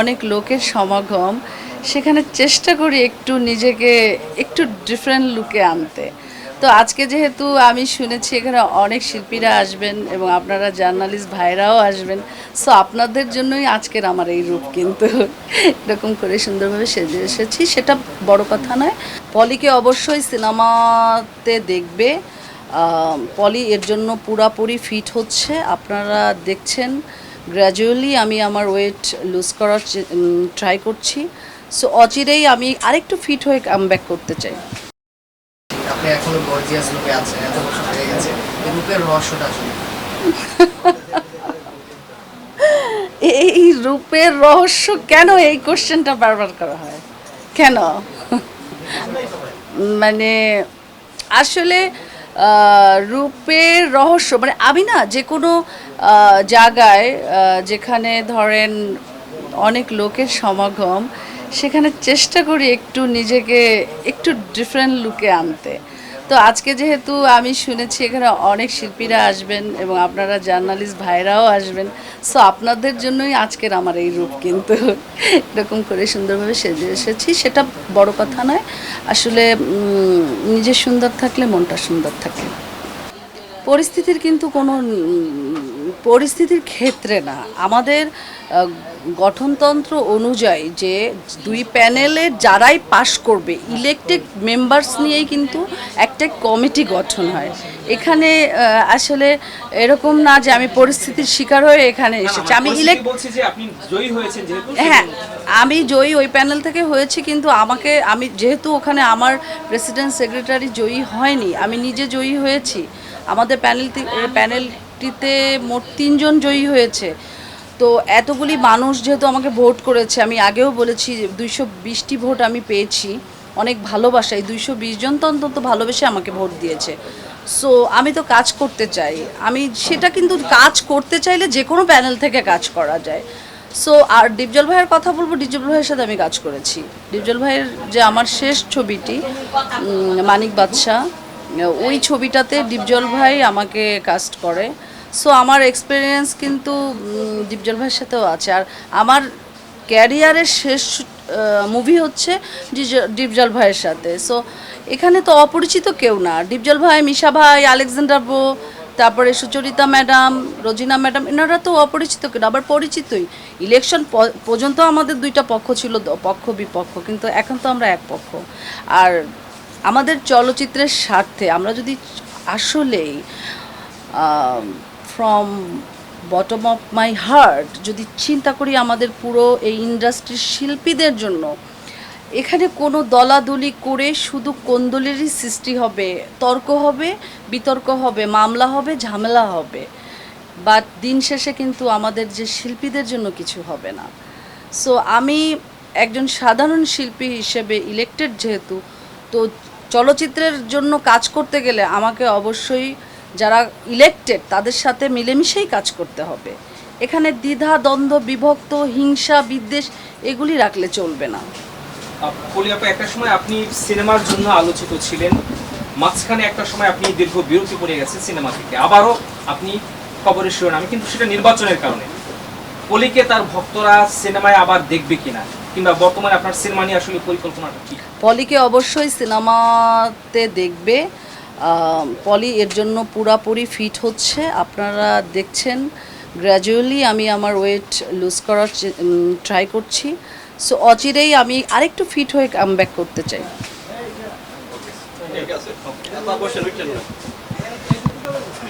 অনেক লোকের সমাগম, সেখানে চেষ্টা করি একটু নিজেকে একটু ডিফারেন্ট লুকে আনতে। তো আজকে যেহেতু আমি শুনেছি এখানে অনেক শিল্পীরা আসবেন এবং আপনারা জার্নালিস্ট ভাইরাও আসবেন সো আপনাদের জন্যই আজকের আমার এই রূপ কিন্তু। এরকম করে সুন্দরভাবে সেজে এসেছি, সেটা বড় কথা নয়। পলিকে অবশ্যই সিনেমাতে দেখবে। পলি এর জন্য পুরাপুরি ফিট হচ্ছে। আপনারা দেখছেন গ্র্যাজুয়ালি আমি আমার ওয়েট লুজ করার ট্রাই করছি। সো অচিরেই আমি আরেকটু ফিট হয়ে কাম ব্যাক করতে চাই। আপনি এখনও গর্জিয়াস লুকে আছেন এত বছর হয়ে গেছে এই রূপের রহস্যটা আসলে এই রূপের রহস্য কেন এই কোশ্চেনটা বারবার করা হয়? কেন? মানে আসলে রূপের রহস্য মানে আমি না যে কোনো জায়গায় যেখানে ধরেন অনেক লোকের সমাগম, সেখানে চেষ্টা করি একটু নিজেকে একটু ডিফারেন্ট লুকে আনতে। তো আজকে যেহেতু আমি শুনেছি এখানে অনেক শিল্পীরা আসবেন এবং আপনারা জার্নালিস্ট ভাইরাও আসবেন সো আপনাদের জন্যই আজকের আমার এই রূপ কিন্তু। এরকম করে সুন্দরভাবে সেজে এসেছি, সেটা বড় কথা নয়। আসলে নিজে সুন্দর থাকলে মনটা সুন্দর থাকে। পরিস্থিতির কিন্তু কোনো পরিস্থিতির ক্ষেত্রে না। আমাদের গঠনতন্ত্র অনুযায়ী যে দুই প্যানেলে যারাই পাশ করবে ইলেকটেড মেম্বার্স নিয়েই কিন্তু একটা কমিটি গঠন হয়। এখানে আসলে এরকম না যে আমি পরিস্থিতির শিকার হয়ে এখানে এসেছি। আমি ইলেক্ট বলছি যে আপনি জয়ী হয়েছেন হ্যাঁ আমি জয়ী ওই প্যানেল থেকে হয়েছি কিন্তু আমাকে আমি যেহেতু ওখানে আমার প্রেসিডেন্ট সেক্রেটারি জয়ী হয়নি আমি নিজে জয়ী হয়েছি। আমাদের প্যানেলটি প্যানেলটিতে মোট তিনজন জয়ী হয়েছে। তো এতগুলি মানুষ যেহেতু আমাকে ভোট করেছে, আমি আগেও বলেছি দুইশো বিশটি ভোট আমি পেয়েছি। অনেক ভালোবাসা এই দুইশো বিশ জন তো অন্তত ভালোবেসে আমাকে ভোট দিয়েছে। সো আমি তো কাজ করতে চাই। আমি সেটা কিন্তু কাজ করতে চাইলে যে কোনো প্যানেল থেকে কাজ করা যায়। সো আর ডিপজল ভাইয়ের কথা বলব, ডিপজল ভাইয়ের সাথে আমি কাজ করেছি। ডিপজল ভাইয়ের যে আমার শেষ ছবিটি মানিক বাদশাহ ওই ছবিটাতে ডিপজল ভাই আমাকে কাস্ট করে। সো আমার এক্সপিরিয়েন্স কিন্তু ডিপজল ভাইয়ের সাথেও আছে। আর আমার ক্যারিয়ারের শেষ মুভি হচ্ছে ডিপজল ভাইয়ের সাথে। সো এখানে তো অপরিচিত কেউ না। ডিপজল ভাই, মিশা ভাই, আলেকজান্ডার বো, তারপরে সুচরিতা ম্যাডাম, রোজিনা ম্যাডাম, এনারা তো অপরিচিত কেন আবার পরিচিতই। ইলেকশন পর্যন্ত আমাদের দুইটা পক্ষ ছিল পক্ষ বিপক্ষ কিন্তু এখন তো আমরা এক পক্ষ। আর আমাদের চলচ্চিত্রের স্বার্থে, আমরা যদি আসলেই from bottom of my heart যদি চিন্তা করি আমাদের পুরো এই ইন্ডাস্ট্রির শিল্পীদের জন্য, এখানে কোনো দলাদলি করে শুধু কোন্দলেরই সৃষ্টি হবে। তর্ক হবে, বিতর্ক হবে, মামলা হবে, ঝামেলা হবে। বাট দিন শেষে কিন্তু আমাদের যে শিল্পীদের জন্য কিছু হবে না। সো আমি একজন সাধারণ শিল্পী হিসেবে ইলেক্টেড যেহেতু, তো চলচ্চিত্রের জন্য কাজ করতে গেলে আমাকে অবশ্যই যারা ইলেক্টেড তাদের সাথে মিলেমিশেই কাজ করতে হবে। এখানে দ্বিধা, দ্বন্দ্ব, বিভক্ত, হিংসা, বিদ্বেষ এগুলি রাখলে চলবে না। একটা সময় আপনি সিনেমার জন্য আলোচিত ছিলেন। মাঝখানে একটা সময় আপনি দীর্ঘ বিরতি পড়ে গেছেন সিনেমা থেকে। আবারও আপনি খবরের শিরোনামে, কিন্তু সেটা নির্বাচনের কারণে। পলিকে তার ভক্তরা সিনেমায় আবার দেখবে কিনা? কিংবা বর্তমানে আপনার সিনেমা নিয়ে আসলে পরিকল্পনাটা কি? পলিকে অবশ্যই সিনেমাতে দেখবে। পলি এর জন্য পুরাপুরি ফিট হচ্ছে। আপনারা দেখছেন গ্র্যাজুয়ালি আমি আমার ওয়েট লুজ করার ট্রাই করছি। সো অচিরেই আমি আরেকটু ফিট হয়ে কামব্যাক করতে চাই।